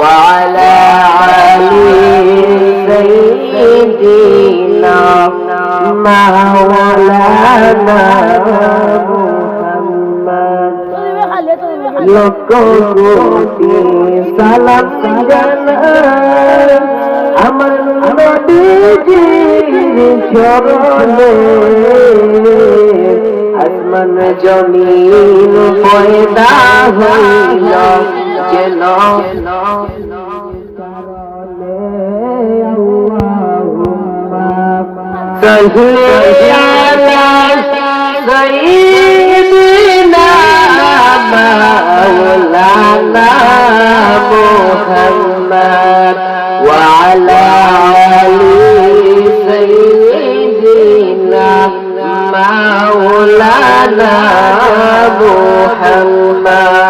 وعلى علي سيدنا مولانا محمد লক্ষ কোটি সালাম জানাই আমার নবীজির চরণে আসমান জমিন পয়দা হইল যেন صل على سيدنا مولانا محمد وعلى آل سيدنا مولانا محمد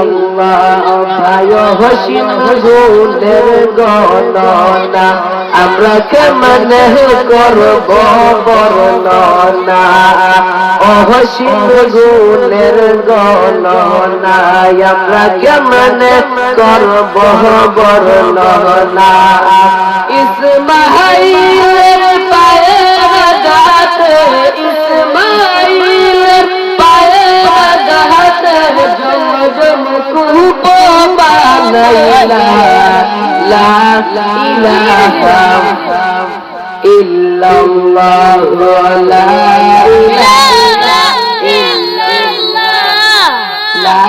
আল্লাহ ভাই হোসেন হুজুরের গণনা, আমরা কেমন করব বর্ণনা? অহসিন গুণের গণনা, আমরা কেমন করব বর্ণনা? ইসমাহাই কুপ বানাইলা লা ইলাহা ইল্লাল্লাহ। লা ইলাহা লা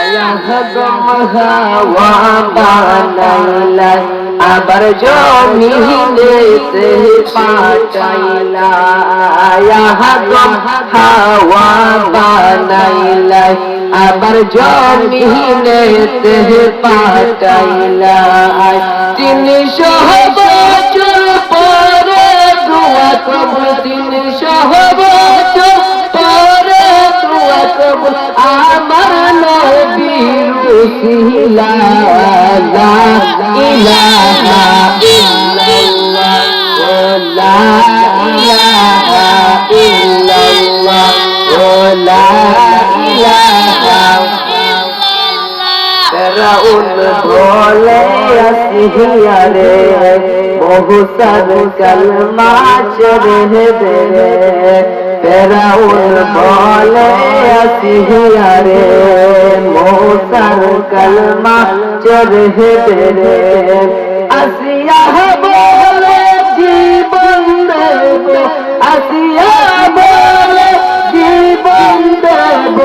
ইলাহা আবার জমিনেতে পাঠাইলা হাওয়া বানাইলা আবার জমিনেতে পাঠাইলা তিনশো বছর পরে দোয়া কবুল। তিনশো বছর পরে দোয়া কবুল। আমার নবীর উসিলা লা লা ইলাহা ইল্লাল্লাহ লা ইলাহা ফেরাউন বলে আসিয়ারে বহুসার কলমা চড়ে দে ফেরাউন বলে আসিয়ারে বহুসার কলমা চড়ে দে আসিয়া বলে জীবন দেব আসিয়া বলে জীবন দেব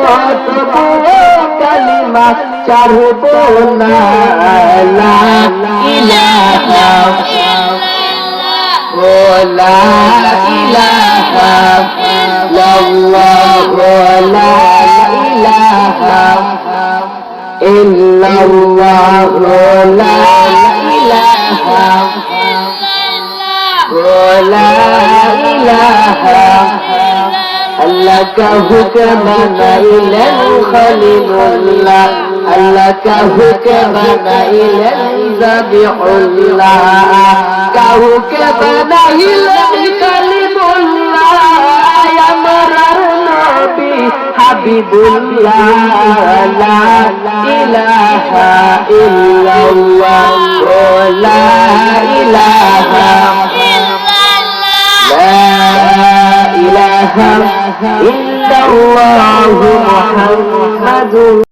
তবুও কালিমা চারব না ইলাহা লা ইলাহা ইল্লাল্লাহ লা ইলাহা ইল্লাল্লাহ লা আল্লাহ কা হুকম বানাইলেন খলিলুল্লাহ? আল্লাহ কা হুকম বানাইলেন জাবিউল্লাহ? কা বানাইলেন কালিমুল্লাহ হাবিবুল্লাহ লা ইলাহা إلا الله محمد